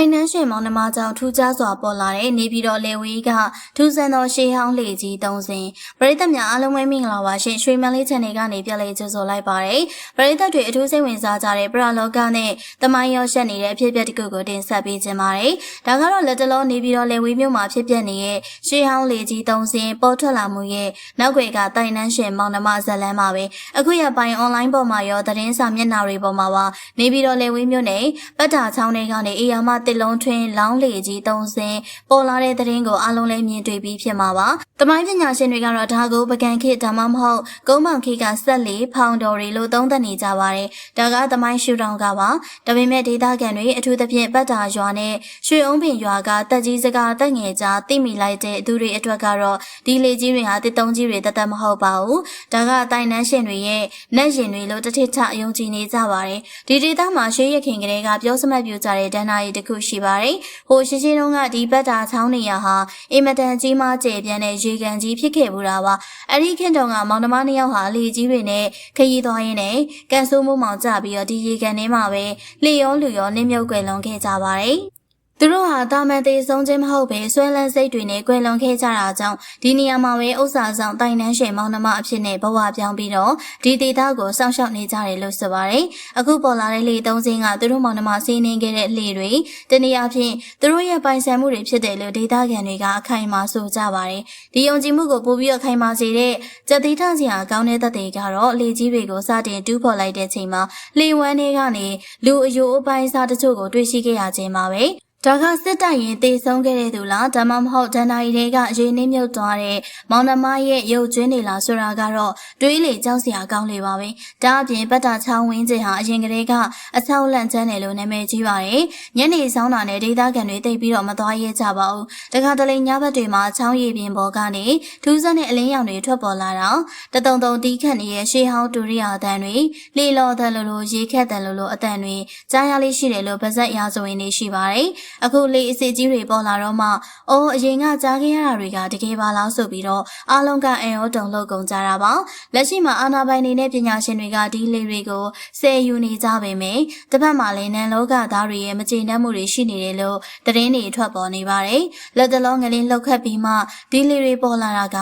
တိုင်နန်းရှင်မောင်နှမကြောင့်ထူးခြားစွာပေါ်လာတဲ့နေပြည်တော်လေဝီကထူးဆန်းသောရှေးဟောင်းလေကြီးသုံးစင်ပရိသတ်များအားလုံးပဲမင်္ဂလာပါရှင်ရွှေမန်းလေး channel ကနေပြန်လည်ကြိုဆိုလိုက်ပါတယ်ပရိသတ်တွေအထူးစိတ်ဝင်စားကြတဲ့ပရလောကနဲ့တမိုင်းရောရှက်နေတဲ့အဖြစ်အပျက်တစ်ခုကိုတင်ဆက်ပေးခြင်းပါတယ်ဒါကတော့လက်တလုံးနေပြည်တော်လေဝီမြို့မှာဖြစ်ပျက်နေတဲ့ရှေးဟောင်းလေကြီးသုံးစင်ပေါ်ထွက်လာမှုရဲ့နောက်ွယ်ကတိုင်နန်းရှင်မောင်နှမဇလန်းပါပဲအခုရပိုင်း online ပေါ်မှာရောသတင်းစာမျက်နှာတွေပေါ်မှာပါနေပြည်တော်လေဝီမြို့နယ်ပတ်တာချောင်းတွေကနေအေယာမတစ်လုံးထွင်းလောင်းလေကြီးသုံးစင်ပေါ်လာတဲ့သတင်းကိုအားလုံးလည်းမြင်တွေ့ပြီးဖြစ်မှာပါ။တမိုင်းပညာရှင်တွေကတော့ဒါကိုပကံခေဒါမှမဟုတ်ကုန်းမောင်ခေကဆက်လေဖောင်တော်တွေလို့သုံးသပ်နေကြပါတယ်။ဒါကတမိုင်းရှူတောင်ကပါ။ဒါပေမဲ့ဒေသခံတွေအထူးသဖြင့်ပတ်တာရွာနဲ့ရွှေအုံးပင်ရွာကတက်ကြီးစကားတက်ငယ်ကြားသိမိလိုက်တဲ့သူတွေအတွက်ကတော့ဒီလေကြီးတွေဟာတစ်တုံးကြီးတွေတသက်မဟုတ်ပါဘူး။ဒါကတိုင်နန်းရှင်တွေရဲ့နက်ရင်တွေလို့တစ်ထစ်ချအယုံကြည်နေကြပါတယ်။ဒီဒေသမှာရှေးရခင်ကလေးကပြောစမှတ်ပြကြတဲ့ဒဏ္ဍာရီတစ်ခုရှိပါတယ်။ဟိုရှိရှိတုန်းကဒီဘက်တာချောင်းနေရဟာအင်မတန်ကြီးမားကျယ်ပြန့်တဲ့ရေကန်ကြီးဖြစ်ခဲ့ဘူးတာပါ။အဲ့ဒီခင်တုန်းကမောင်နှမနှစ်ယောက်ဟာလေကြီးတွေနဲ့ခရီးသွားရင်းနဲ့ကန်ဆိုးမိုးမောင်ကြပြီးတော့ဒီရေကန်ထဲမှာပဲလေရောလူရောနင်းမြုပ်ကွယ်လွန်ခဲ့ကြပါတယ်။ သူတို့ဟာတာမန်သေးဆုံးခြင်းမဟုတ်ပဲဆွဲလန်းစိတ်တွေနဲ့ကွယ်လွန်ခဲ့ကြတာကြောင့်ဒီနေရာမှာပဲဥစ္စာဆောင်တိုင်နှန်းရှင်မောင်နှမအဖြစ်နဲ့ဘဝပြောင်းပြီးတော့ဒီဒေသကိုစောင့်ရှောက်နေကြတယ်လို့ဆိုပါတယ်။အခုပေါ်လာတဲ့လေသုံးစင်းကသူတို့မောင်နှမစီးနှင်းခဲ့တဲ့လေတွေတနည်းအားဖြင့်သူတို့ရဲ့ပိုင်ဆိုင်မှုတွေဖြစ်တယ်လို့ဒေသခံတွေကအခိုင်အမာဆိုကြပါတယ်။ဒီယုံကြည်မှုကိုပို့ပြီးတော့ခိုင်မာစေတဲ့ကြက်သီးထစရာကောင်းတဲ့သက်သေကတော့လေကြီးတွေကိုစတင်တူးဖော်လိုက်တဲ့ချိန်မှာလေဝမ်းတွေကနေလူအယိုးအပိုင်းစားတချို့ကိုတွေ့ရှိခဲ့ရခြင်းပါပဲ။ ဒါကစစ်တပ်ရင်တေဆုံးခဲ့တဲ့သူလားဒါမှမဟုတ်ဒန်နာရီတွေကရေနှင်းမြုပ်သွားတဲ့မောင်နှမရဲ့ရုပ်ကျွင်းနေလားဆိုတာကတော့တွေးလေကြောက်စရာကောင်းလေပါပဲဒါအပြင်ပတ်တာချောင်းဝင်းကျင်ဟာအရင်ကတည်းကအဆောက်လန့်ချမ်းတယ်လို့နာမည်ကြီးပါတယ်ညနေဆောင်တာနဲ့ဒေသခံတွေတိတ်ပြီးတော့မသွားရဲကြပါဘူးတခါတလေညဘက်တွေမှာချောင်းရည်ပြင်ပေါ်ကနေထူးဆန်းတဲ့အလင်းရောင်တွေထွက်ပေါ်လာတော့တတုံတုံတီးခတ်နေတဲ့ရှေးဟောင်းတူရိယာအတန်တွေလေလော်တန်လိုလိုရေခက်တန်လိုလိုအတန်တွေကြားရလေးရှိတယ်လို့ဗဇက်ရာဇဝင်တွေရှိပါတယ်အခုလေအစစ်ကြီးတွေပေါ်လာတော့မှအိုးအရင်ကကြားခဲ့ရတာတွေကတကယ်ပါလားဆိုပြီးတော့အားလုံးကအန်ရောတုံလို့ကုန်ကြတာပါလက်ရှိမှာအာနာပိုင်နေနဲ့ပညာရှင်တွေကဒီလေတွေကိုဆယ်ယူနေကြပေမယ့်တစ်ဖက်မှာလည်းနန်လောကသားတွေရဲ့မကျေနပ်မှုတွေရှိနေတယ်လို့သတင်းတွေထွက်ပေါ်နေပါတယ်လက်တလုံးငလင်းလှုပ်ခတ်ပြီးမှဒီလေတွေပေါ်လာတာက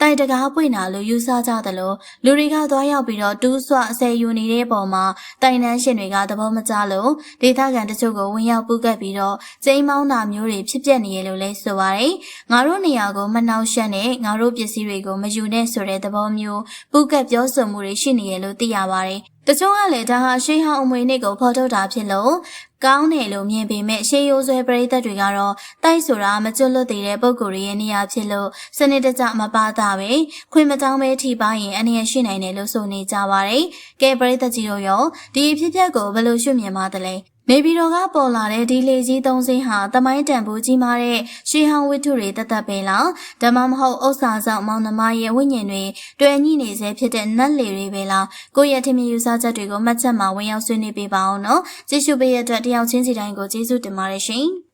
တိုက်တကားပွင့်တာလို့ယူဆကြတယ်လို့လူတွေကသွားရောက်ပြီးတော့တူးဆွအဆယ်ယူနေတဲ့ပုံမှာတိုင်တန်းရှင်တွေကသဘောမကျလို့ဒေသခံတချို့ကိုဝင်ရောက်ပူးကပ်ပြီးတော့ကျိမ်းမောင်းတာမျိုးတွေဖြစ်ပျက်နေရလို့လဲဆိုပါတယ်။ငါတို့နေရာကိုမနှောက်ယှက်နဲ့ငါတို့ပစ္စည်းတွေကိုမယူနဲ့ဆိုတဲ့သဘောမျိုးပူကတ်ပြောဆိုမှုတွေရှိနေရလို့သိရပါတယ်။တချို့ကလည်းဒါဟာရှေးဟောင်းအမွေနှစ်ကိုဖော်ထုတ်တာဖြစ်လို့ကောင်းတယ်လို့မြင်ပေမဲ့ရှေးရိုးဆွဲပရိသတ်တွေကတော့တိုက်ဆိုတာမကျွတ်လွတ်သေးတဲ့ပုံကိုယ်ရဲ့နေရာဖြစ်လို့စနစ်တကျမပါတာပဲခွင့်မတောင်းပဲထိပါရင်အနေရရှိနိုင်တယ်လို့ဆိုနေကြပါတယ်။ကဲပရိသတ်ကြီးတို့ရောဒီအဖြစ်အပျက်ကိုဘယ်လိုရှုမြင်ပါသလဲ။ နေပြည်တော်ကပေါ်လာတဲ့ဒီလေကြီးသုံးစင်းဟာတမိုင်းတန်ဖိုးကြီးမားတဲ့ရှေးဟောင်းဝတ္ထုတွေတသက်ပဲလားဓမ္မမဟုတ်ဥစ္စာဆောင်မောင်နှမရဲ့ဝိညာဉ်တွေတွေ့ညှိနေစေဖြစ်တဲ့နတ်လေတွေပဲလားကိုယ့်ရဲ့ထင်မြင်ယူဆချက်တွေကိုမှတ်ချက်မှာဝင်ရောက်ဆွေးနွေးပေးပါအောင်နော်ကြည့်ရှုပေးရတဲ့အတွက်တယောက်ချင်းစီတိုင်းကိုကျေးဇူးတင်ပါတယ်ရှင်